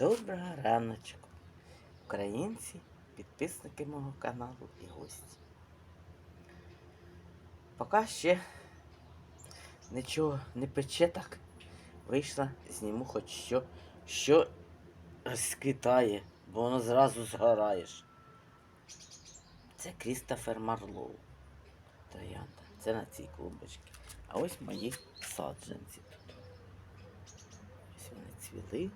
Доброго раночку, українці, підписники мого каналу і гості. Поки ще нічого не пече так, вийшла, зніму хоч що, що розквітає, бо воно зразу згораєш. Це Крістофер Марлоу. Троянда. Це на цій клумбочці. А ось мої саджанці тут. Ось вони цвіли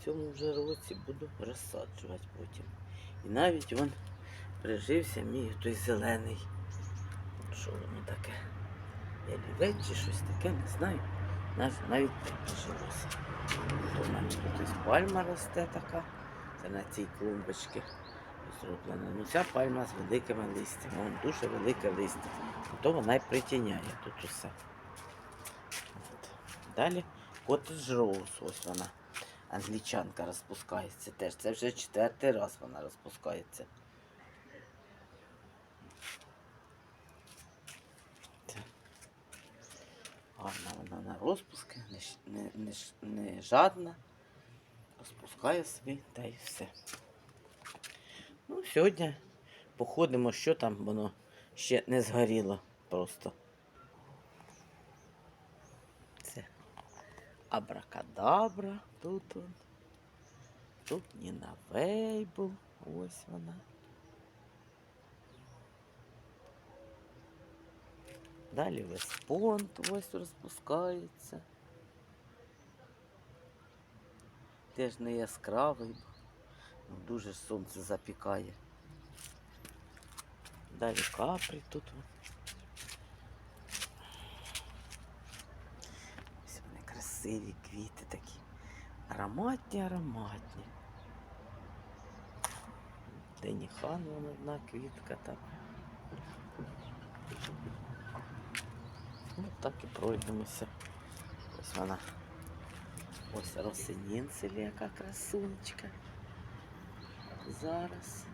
в цьому вже році, буду розсаджувати потім. І навіть вон прижився мій той зелений. Що воно таке? Ялівець чи щось таке, не знаю. Нав- Навіть так прижилося. У мене тут пальма росте така. Це на цій клумбочці зроблена. Ну ця пальма з великими листями. Вон дуже велике листя. То вона й притіняє тут усе. От. Далі Cottage Rose, ось вона. Англічанка розпускається теж. Це вже четвертий раз вона розпускається. Гарна вона на розпуски, не, не, не, не жадна. Розпускає собі та й все. Ну, сьогодні походимо, що там воно ще не згоріло просто. Абракадабра тут. он. Тут Ніна Вейбл. Ось вона. Далі Веспонт ось розпускається. Теж не яскравий, ну, дуже сонце запікає. Далі капрі тут. красиві квіти такі. Ароматні, ароматні. Деніхан вон одна квітка там. Ну, так і пройдемося. Ось вона. Ось Росинінцеві, яка красунечка. Зараз.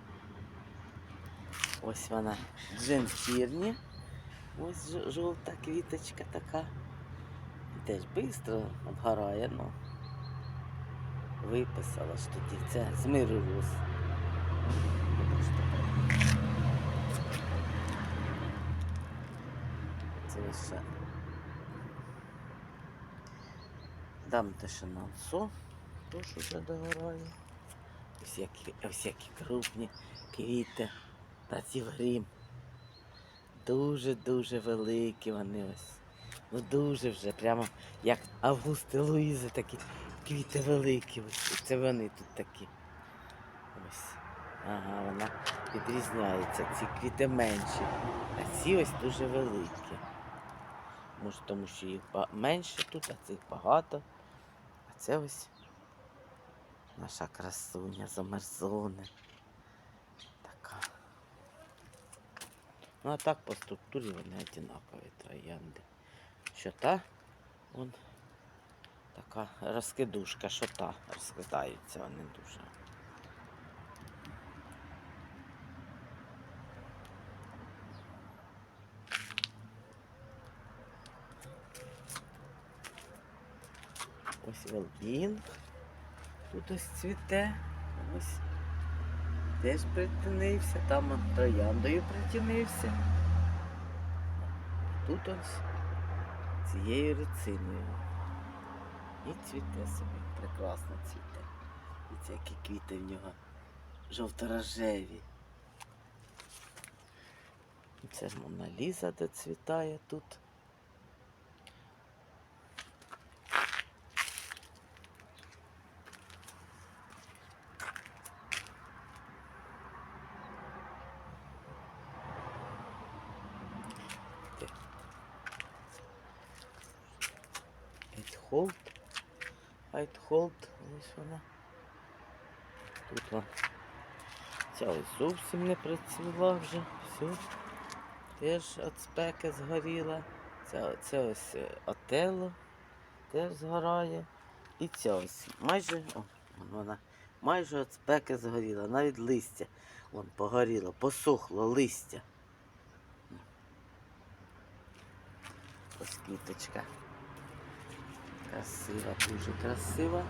Ось вона Джемфірні. Ось ж- жовта квіточка така. Теж швидко обгорає, ну. Виписала ж тоді. Це з миру роз. Це ще. Дам те ще на отцо, теж уже догорає. Ось які, ось які крупні квіти. Та ці грім. Дуже-дуже великі вони ось. Ну дуже вже, прямо як Августи Луїзи такі квіти великі. Ось. Це вони тут такі. Ось. Ага, вона відрізняється. Ці квіти менші. А ці ось дуже великі. Може, тому що їх менше тут, а цих багато. А це ось наша красуня замерзоне. Ну а так по структурі вони одинакові троянди. Що та, вон така розкидушка, що та розкидаються вони дуже. Ось Велбін. Тут ось цвіте. Ось теж притінився, там он трояндою притінився. Тут ось цією рициною. І цвіте собі, прекрасно цвіте. І це які квіти в нього жовто-рожеві. Це ж Мона Ліза доцвітає тут. Айтхолд, ось вона. Тут вона. Ця ось зовсім не працювала вже. Все. Теж від спеки згоріла. Ця, це ось е, отело теж згорає. І ця ось майже, о, вона, майже від спеки згоріла. Навіть листя вон погоріло, посохло листя. Ось квіточка. Красива, дуже красива.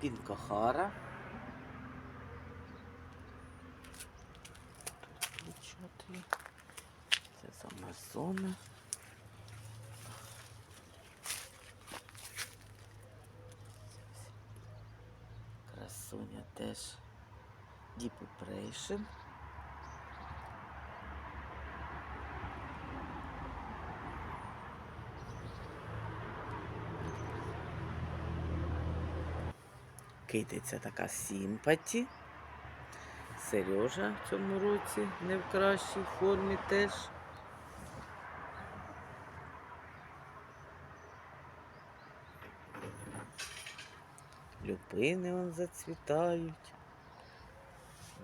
Пінкохара. Це з Амазона. Красуня теж Deep Operation. Китиця така сімпаті. Сережа в цьому році не в кращій формі теж. Люпини вон зацвітають.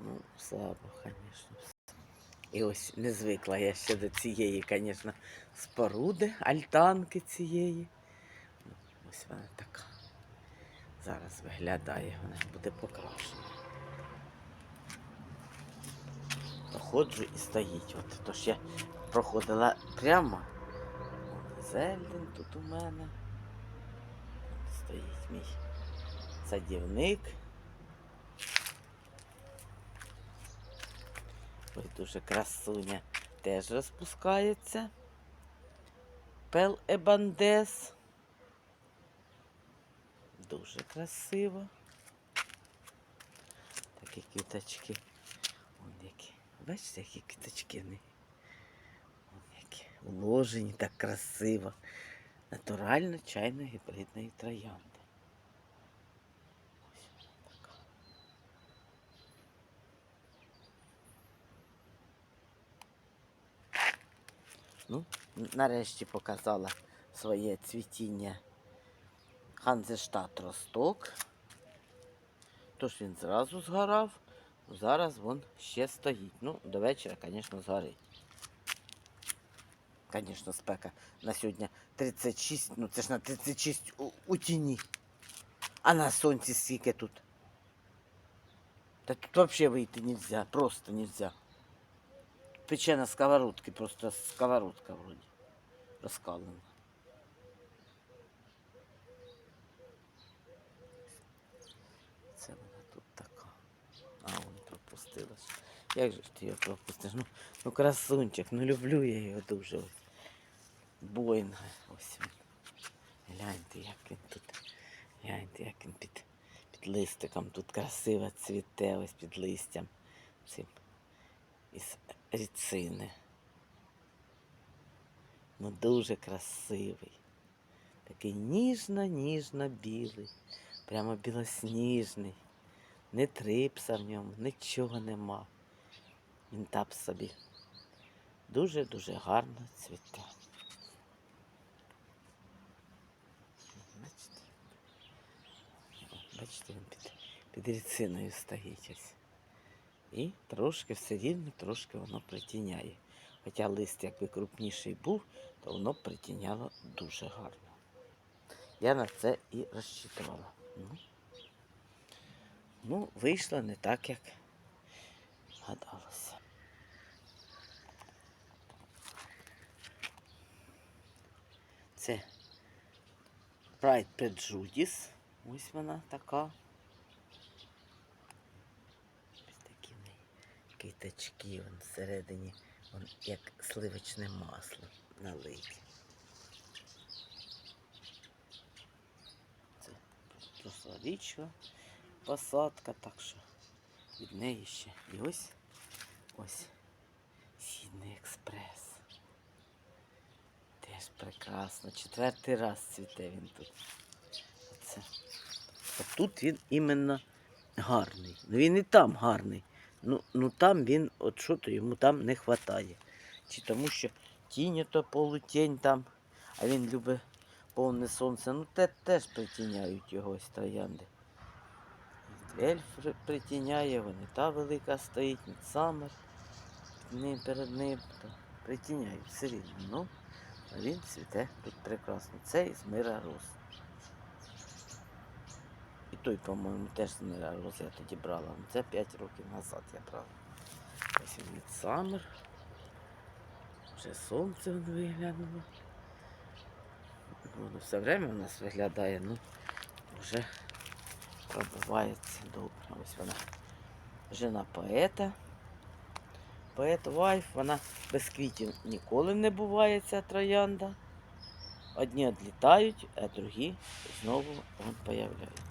Ну, слабо, звісно. І ось не звикла я ще до цієї, звісно, споруди, альтанки цієї. Ну, Ось вона така. Зараз виглядає, вона буде покрашена. Проходжу і стоїть. От, тож я проходила прямо. Зелень тут у мене. От стоїть мій садівник. Ой, дуже красуня теж розпускається. Пел Ебандес. Дуже красиво. Такі квіточки. Вон які. Бачите, які квіточки вони. Вон які. Уложені так красиво. Натурально чайно гібридної троянди. Ну, нарешті показала своє цвітіння Ханзештат Росток. Тож він зразу згорав, зараз він ще стоїть. Ну, до вечора, звісно, згорить. Звісно, спека на сьогодні 36, ну це ж на 36 у, у тіні. А на сонці скільки тут. Та тут взагалі вийти нельзя, просто нельзя. Пече на сковородці, просто сковородка вроді розкалена. Це вона тут така. А, вон пропустила. ж. Як же ж ти його пропустиш? Ну, ну красунчик, ну люблю я його дуже. Ось. Боїнг. Ось він. Гляньте, як він тут. Гляньте, як він під, під листиком. Тут красиво цвіте ось під листям. Цим із ріцини. Ну дуже красивий. Такий ніжно-ніжно білий. Прямо білосніжний. Не трипса в ньому, нічого нема. Він так собі. Дуже-дуже гарно цвіте. Бачите? Бачите, він під, під ріциною стоїть ось. І трошки все рівно, трошки воно притіняє. Хоча лист якби крупніший був, то воно притіняло дуже гарно. Я на це і розчитувала. Ну, ну вийшло не так, як гадалося. Це Pride Prejudice. Ось вона така. Такі в неї квіточки вон всередині, вон як сливочне масло налиті. Це прославічка посадка, так що від неї ще. І ось ось Сідний експрес. Теж прекрасно. Четвертий раз цвіте він тут. Оце. От тут він іменно гарний. Ну він і там гарний. Ну, ну там він, от що то йому там не вистачає. Чи тому що тінь то полутінь там, а він любить повне сонце. Ну те теж притіняють його ось троянди. Ельф при- притіняє, вон і та велика стоїть. Ним перед ним притіняють все рівно. Ну, а він цвіте тут прекрасно. Це із мира роз. І той, по-моєму, теж з мира роз я тоді брала. Це 5 років назад я брала. Ось він Мідсамер. Вже сонце виглянуло. Воно все время у нас виглядає, ну вже пробивається добре. Ось вона. Жена поета. Поет Вайф, вона без квітів ніколи не буває ця троянда. Одні відлітають, а другі знову вон появляються.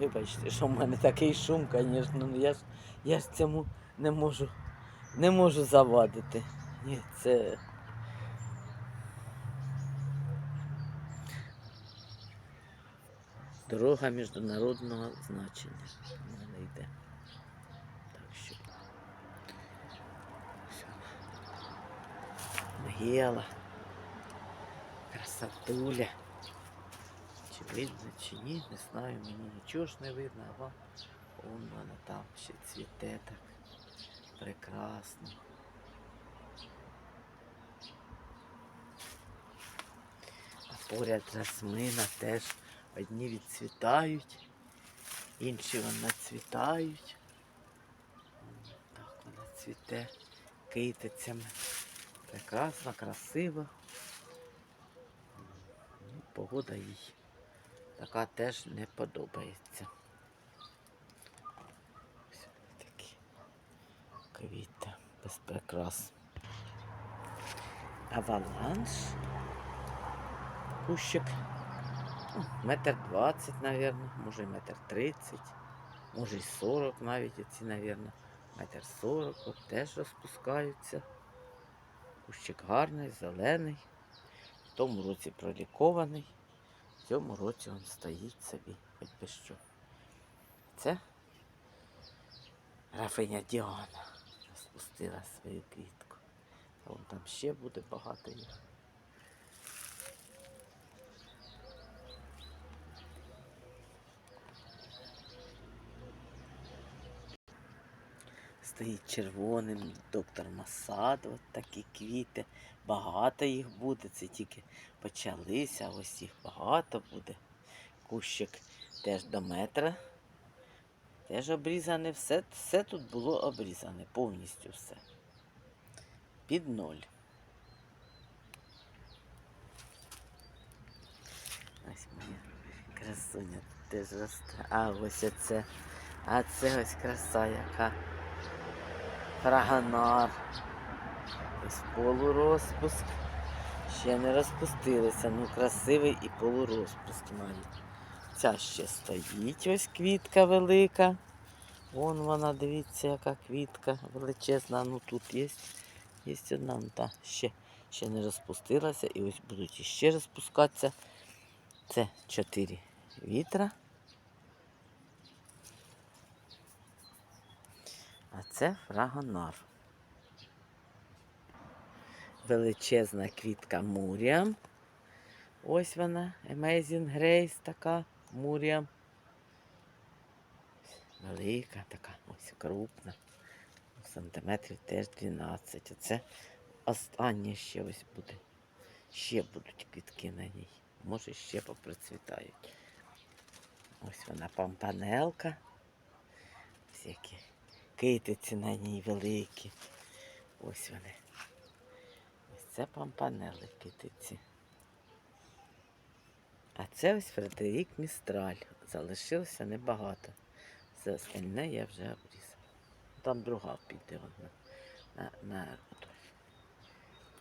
Вибачте, що в мене такий шум, звісно, ну я ж, я ж цьому не можу, не можу завадити. Ні, це. Дорога міжнародного значення. в мене йде. Так що. Вона. Гела. Красотуля. Чи видно, чи ні, не знаю, мені нічого ж не видно, а вам вон вона там ще цвіте так. Прекрасно. А поряд жасмина теж одні відцвітають, інші вон нацвітають. Так вона цвіте китицями. Прекрасно, красиво. Ну, Погода їй така теж не подобається. Ось такі квіти без прикрас. Аваланш. Кущик. Метр двадцять, мабуть, може метр тридцять, може і сорок навіть оці, мабуть. Метр сорок, от теж розпускаються. Кущик гарний, зелений. В тому році пролікований. В цьому році він стоїть собі, хоч би що. Це графиня Діана розпустила свою квітку. А вон там ще буде багато їх. Стоїть червоним доктор Масад, от такі квіти. Багато їх буде, це тільки почалися, ось їх багато буде. Кущик теж до метра. Теж обрізане, все, все тут було обрізане, повністю все. Під ноль. Ось моя красуня теж росте. А ось оце. А це ось краса яка. Фрагонар. Ось полурозпуск. Ще не розпустилися, ну красивий і полурозпуск навіть. Ця ще стоїть, ось квітка велика. Вон вона, дивіться, яка квітка величезна. Ну тут є. Є одна, ну та ще, ще не розпустилася. І ось будуть іще розпускатися. Це чотири вітра. А це фрагонар. Величезна квітка Муріам. Ось вона, Amazing Grace така Муріам. Велика така, ось крупна. Сантиметрів теж 12. Оце останнє ще ось буде. Ще будуть квітки на ній. Може ще поприцвітають. Ось вона пампанелка. Всякі китиці на ній великі. Ось вони. Ось це пампанели китиці. А це ось Фредерік Містраль. Залишилося небагато. Все остальне я вже обрізав. Там друга піде вона. На, на,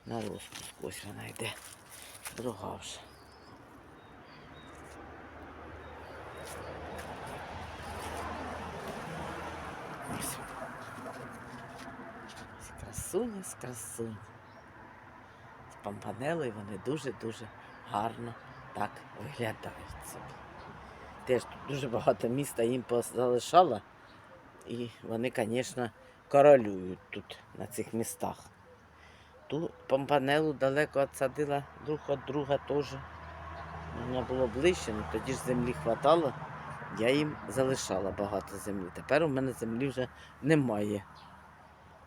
на розпуск. Ось вона йде. Друга вже. Ось. Ось красуня з красунь. З пампанелою вони дуже-дуже гарно так виглядають собі. Теж дуже багато міста їм залишало. І вони, звісно, королюють тут, на цих містах. Ту помпанелу далеко відсадила друг від друга теж. Воно було ближче, але тоді ж землі хватало. Я їм залишала багато землі. Тепер у мене землі вже немає.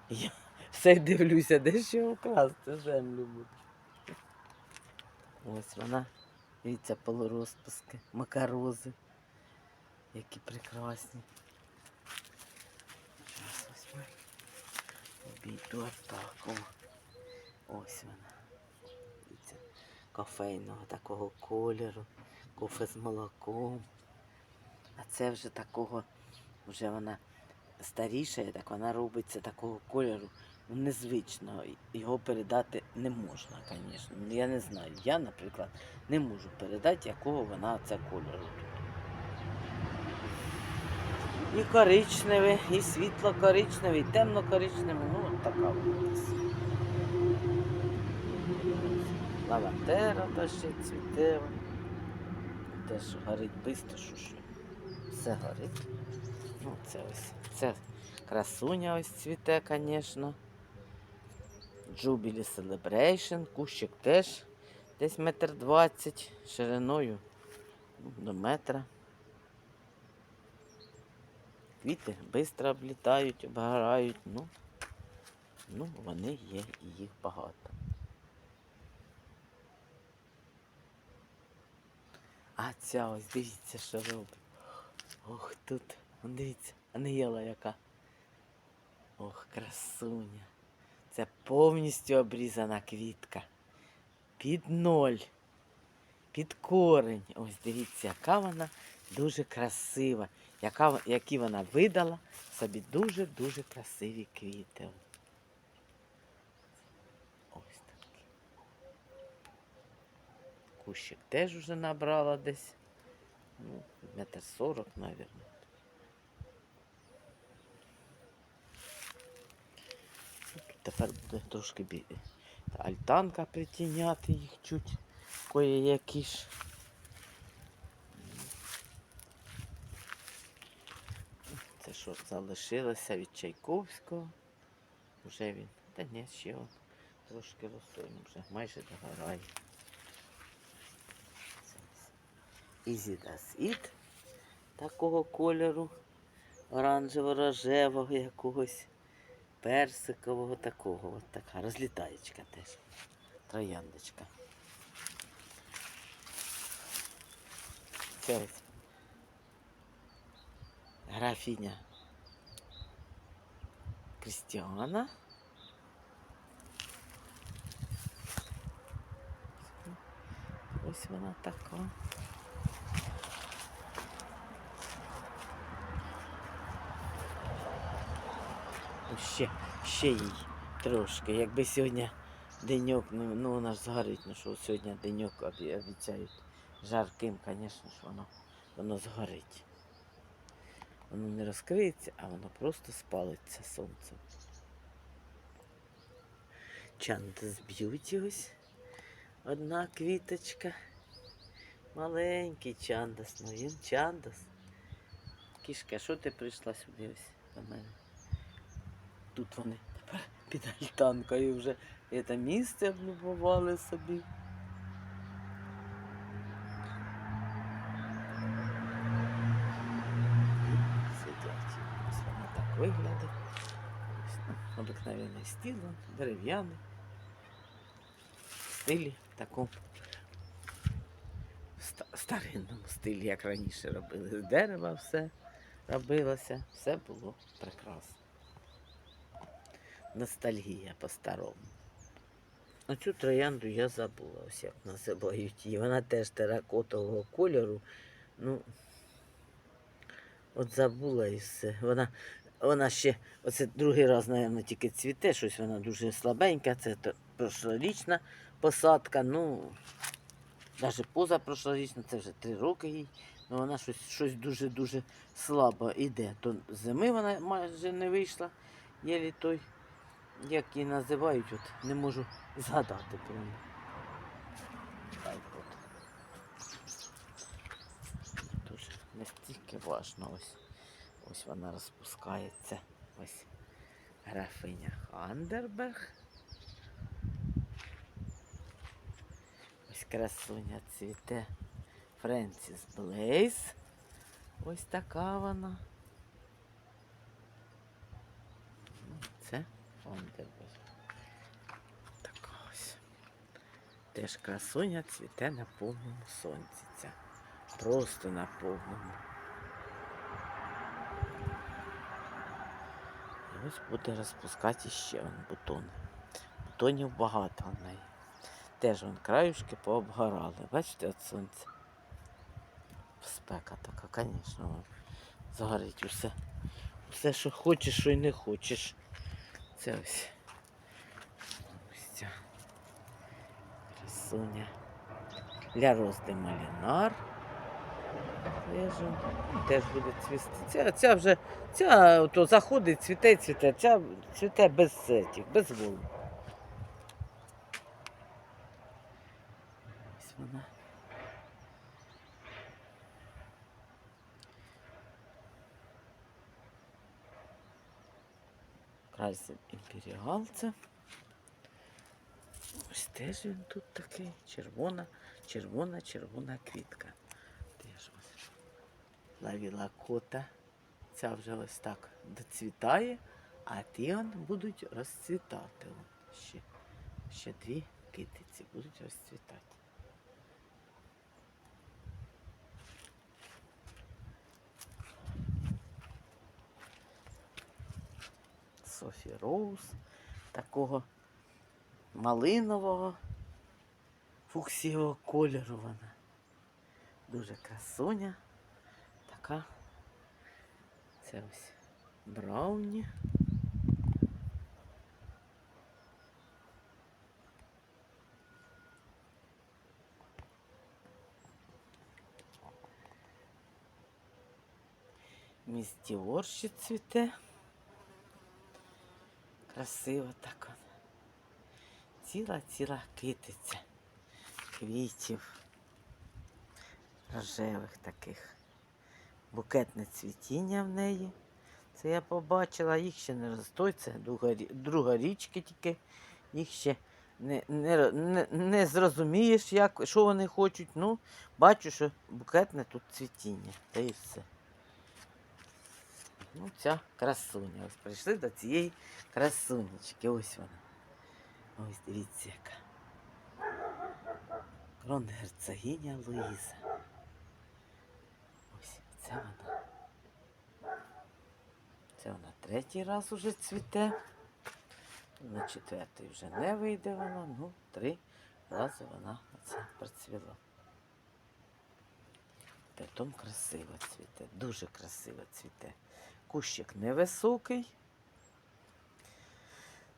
Я все дивлюся, де ще вкрасти землю буде. Ось вона. Дивіться, полурозпуски, макарози. Які прекрасні. Зараз ось ми обійду атаку. Ось вона. Дивіться, кофейного такого кольору, кофе з молоком. А це вже такого, вже вона старіша, так вона робиться такого кольору. Незвично. Його передати не можна, звісно. Ну, Я не знаю. Я, наприклад, не можу передати, якого вона це кольору. І коричневий, і світло-коричневий, і темно-коричневий. Ну, от така вона. Лавандера та ще цвіте. вона. Теж горить швидко, що що. Все горить. Ну, це ось. Це красуня ось цвіте, звісно. Jubilee Celebration, кущик теж десь метр двадцять шириною до метра. Квіти швидко облітають, обгорають, ну, ну вони є і їх багато. А ця ось дивіться, що робить. Ох тут, дивіться, анеєла яка. Ох, красуня. Це повністю обрізана квітка. Під ноль. Під корень. Ось дивіться, яка вона дуже красива. Яка, які вона видала собі дуже-дуже красиві квіти. Ось такі. Кущик теж вже набрала десь. Ну, метр сорок, мабуть. Тепер буде трошки бі... альтанка притіняти їх чуть кое-які ж. Це що залишилося від Чайковського. Вже він. Та ні, ще он трошки розсольно, вже майже догорає. Does такого кольору, оранжево-рожевого якогось персикового такого. От така розлітаєчка теж. Трояндочка. Це ось графіня Крістіана. Ось вона така. Ще, ще їй трошки. Якби сьогодні деньок, ну, ну вона ж згорить, ну що сьогодні деньок обіцяють жарким, звісно ж воно, воно згорить. Воно не розкриється, а воно просто спалиться сонцем. Чандас б'юті ось. Одна квіточка. Маленький чандас, ну він чандас. Кішка, що ти прийшла сюди ось до мене? Тут вони тепер під альтанкою вже це місце облюбували собі. Сидять. Ось воно так виглядає. Ну, Обикновений стіл, дерев'яний. В стилі такому старинному стилі, як раніше робили. З дерева все робилося, все було прекрасно. Ностальгія по-старому. Оцю троянду я забула, ось як називають її. Вона теж теракотового кольору. Ну, от забула і все. Вона, вона ще, оце другий раз, мабуть, тільки цвіте, щось вона дуже слабенька. Це прошлорічна посадка. Ну, навіть позапрошлорічна, це вже три роки їй. Ну, вона щось, щось дуже-дуже слабо йде. То зими вона майже не вийшла. Єлі той, як її називають, от не можу згадати прямо. Дуже настільки важно. Ось, ось вона розпускається. Ось графиня Хандерберг. Ось красуня цвіте Френсіс Блейз. Ось така вона. Ну, Фандерберг. Така ось. Теж красуня цвіте на повному сонці. Ця. Просто на повному. І ось буде розпускати ще он бутони. Бутонів багато в неї. Теж вон краюшки пообгорали. Бачите, від сонця. Спека така, звісно, вон згорить усе. Все, що хочеш, що й не хочеш. Це ось. Ця красуня. Для розди малінар. Теж буде цвісти. Ця, ця вже ця то заходить, цвіте, цвіте, ця цвіте без цих, без волн. Ось вона. Красив імперіал це. Ось теж він тут такий. Червона, червона, червона квітка. Теж ось. Лавіла кота. Ця вже ось так доцвітає, а ті он будуть розцвітати. Ще, ще дві китиці будуть розцвітати. Софі Роуз такого малинового фуксієвого кольору вона. Дуже красуня. Така. Це ось брауні. Місті Орші цвіте. Красиво так он. Ціла-ціла китиця квітів. Рожевих таких. Букетне цвітіння в неї. Це я побачила, їх ще не ростуть. Це друга, друга річка тільки. Їх ще не, не, не, не зрозумієш, як, що вони хочуть. Ну, бачу, що букетне тут цвітіння. Та і все. Ну, ця красуня. Ось прийшли до цієї красунечки. Ось вона. Ось дивіться яка. Кронгерцогиня Луїза. Ось це вона. Це вона третій раз уже цвіте. На четвертий вже не вийде вона. Ну, три рази вона оце процвіла. Притом красиво цвіте, дуже красиво цвіте. Кущик невисокий,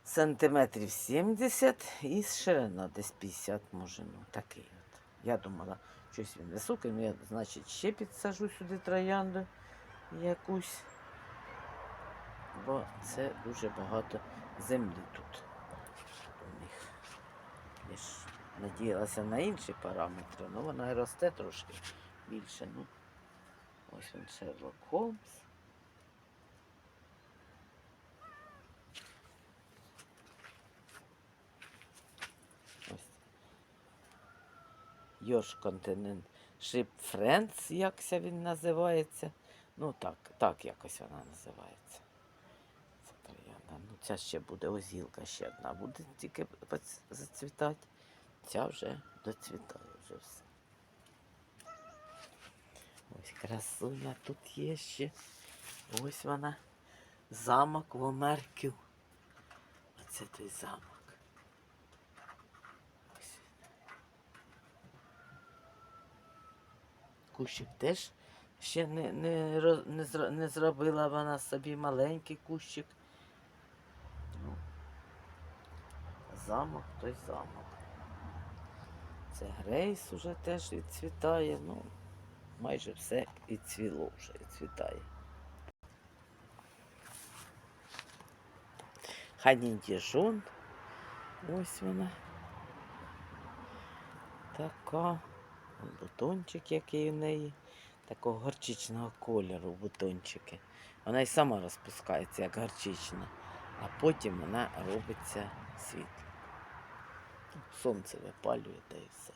сантиметрів 70 і ширина десь 50 може, ну такий от. Я думала, щось він високий, ну я, значить, ще підсажу сюди троянду якусь, бо це дуже багато землі тут у них. Я ж надіялася на інші параметри, ну вона росте трошки більше. Ну, ось він Шерлок Холмс. Йош континент Шип Френц, якся він називається. Ну так, так якось вона називається. Це троянда. Ну, ця ще буде озілка ще одна. Буде тільки зацвітати. Ця вже доцвітає вже все. Ось красуня тут є ще. Ось вона. Замок Ломерків. Оце той замок. Ось він. Кущик теж ще не, не, не, не зробила вона собі маленький кущик. Ну, замок той замок. Це Грейс уже теж відцвітає. Ну, майже все і цвіло вже і цвітає. Хані Діжон. Ось вона. Така. Бутончик, який у неї. Такого горчичного кольору бутончики. Вона і сама розпускається, як горчична, а потім вона робиться світло. Сонце випалює та і все.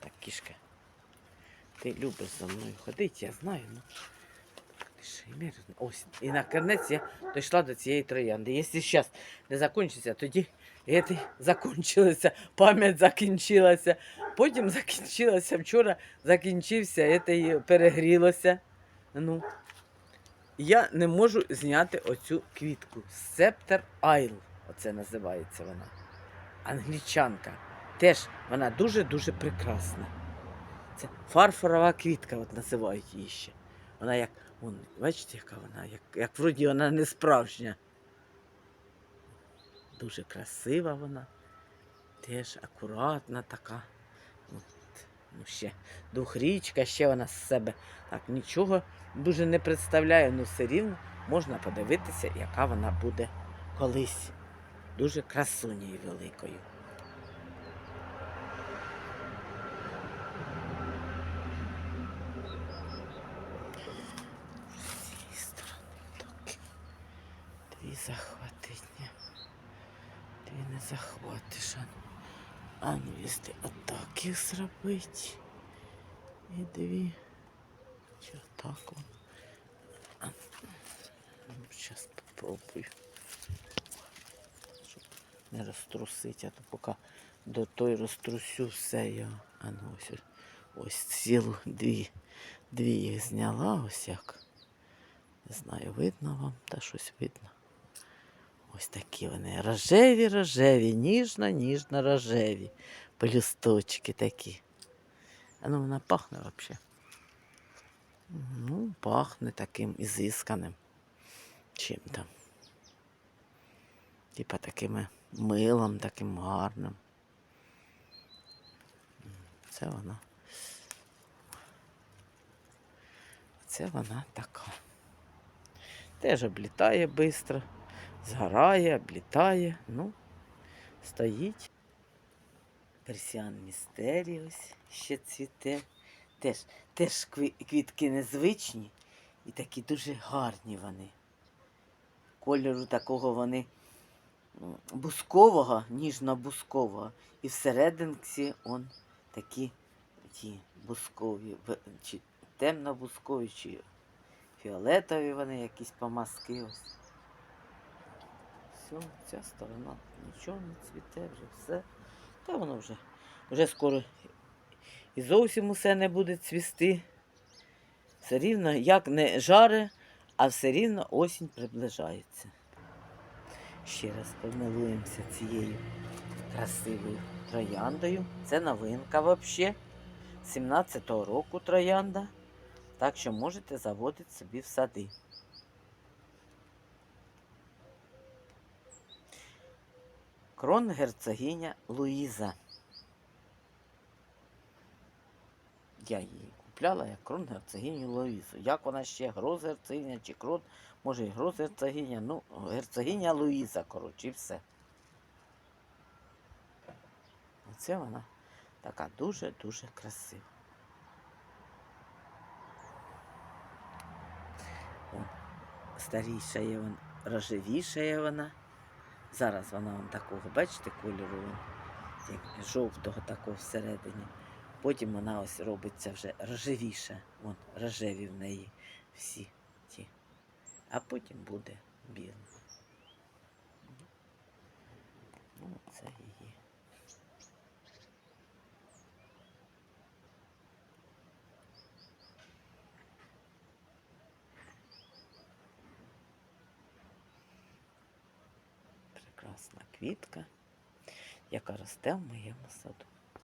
Так, кішка. Ти любиш за мною ходити, я знаю, ну. Ось. І на я дійшла до цієї троянди. Якщо зараз не закінчиться, тоді це закінчилося, пам'ять закінчилася. Потім закінчилася вчора, закінчився, це перегрілося. Ну. Я не можу зняти оцю квітку. Септер Айл. Оце називається вона. Англічанка. Теж вона дуже-дуже прекрасна. Це фарфорова квітка, от називають її ще. Вона як, вон, бачите, яка вона, як, як вроді вона не справжня. Дуже красива вона. Теж акуратна така. От, ну ще двохрічка, ще вона з себе так нічого дуже не представляє, але все рівно можна подивитися, яка вона буде колись. Дуже красунею великою. З цієї сторони так. Дві захватить. Ні. Дві не захватиш. А ну, а ну якщо зробити. І дві. Чи отак. А, ну, Зараз попробую. Щоб не розтрусити, а то поки до той розтрусю все я. А ну ось, ось цілу дві. Дві їх зняла ось як. Не знаю, видно вам, та щось видно. Ось такі вони рожеві, рожеві, ніжно, ніжно рожеві. Пелюсточки такі. А ну вона пахне взагалі. Ну, пахне таким ізисканим. Чим там. Типа таким милом, таким гарним. Це вона. Це вона така. Теж облітає швидко, згорає, облітає. Ну, стоїть. Персіан Містеріус ще цвіте. Теж, теж квітки незвичні і такі дуже гарні вони. Кольору такого вони бускового, ніжно-бускового. І всерединці он такі ті бускові, чи темно-бускові, чи фіолетові вони якісь помазки. Ось. Все, ця сторона нічого не цвіте, вже все. Та воно вже, вже скоро і зовсім усе не буде цвісти. Все рівно, як не жаре, а все рівно осінь приближається. Ще раз помилуємося цією красивою трояндою. Це новинка взагалі. 17-го року троянда. Так що можете заводити собі в сади. Крон герцогиня Луїза. Я її купляла як крон герцогиню Луїзу. Як вона ще гроз герцогиня чи крон, може і гроз герцогиня, ну, герцогиня Луїза, коротше, і все. Оце вона така дуже-дуже красива. Старіша є вона, рожевіша є вона. Зараз вона вам такого, бачите, кольору як жовтого такого всередині. Потім вона ось робиться вже рожевіша. Вон, рожеві в неї всі ті. А потім буде біла. Ну, це її. Прекрасна квітка, яка росте в моєму саду.